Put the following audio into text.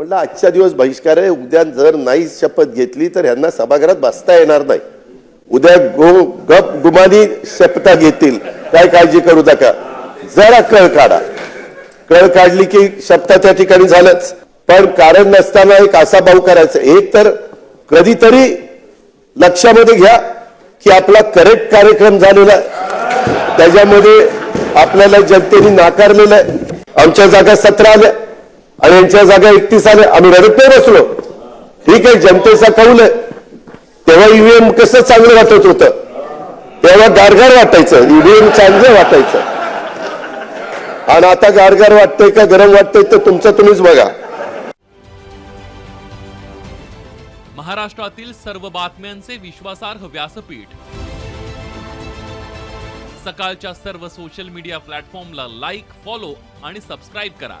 म्हटलं आजच्या दिवस बहिष्कार आहे. उद्या जर नाही शपथ घेतली तर ह्यांना सभागृहात बसता येणार नाही. उद्या गो गप गुमानी शपथा घेतील. काय काळजी करू नका. जरा कळ काढा. कळ काढली की शपथा त्या ठिकाणी झालंच. पण कारण नसताना एक असा भाऊ करायचा. एक तर कधीतरी लक्षामध्ये घ्या की आपला करेक्ट कार्यक्रम झालेला आहे. त्याच्यामध्ये आपल्याला जनतेने नाकारलेलं आहे. आमच्या जागा सतरा आल्या. आणि यांच्या जागा एकतीस आले आम्ही रडत नाही बसलो. ठीक आहे जनतेचा कौल आहे. तेव्हा ईव्हीएम कसं चांगलं वाटत होतं? तेव्हा गारगार वाटायचं. ईव्हीएम चांगलं वाटायचं. आणि आता गारगार वाटतंय का गरम वाटतंय तर तुमचं तुम्हीच बघा. महाराष्ट्रातील सर्व बातम्यांचे विश्वासार्ह व्यासपीठ. सकाळच्या सर्व सोशल मीडिया प्लॅटफॉर्मला लाईक फॉलो आणि सबस्क्राईब करा.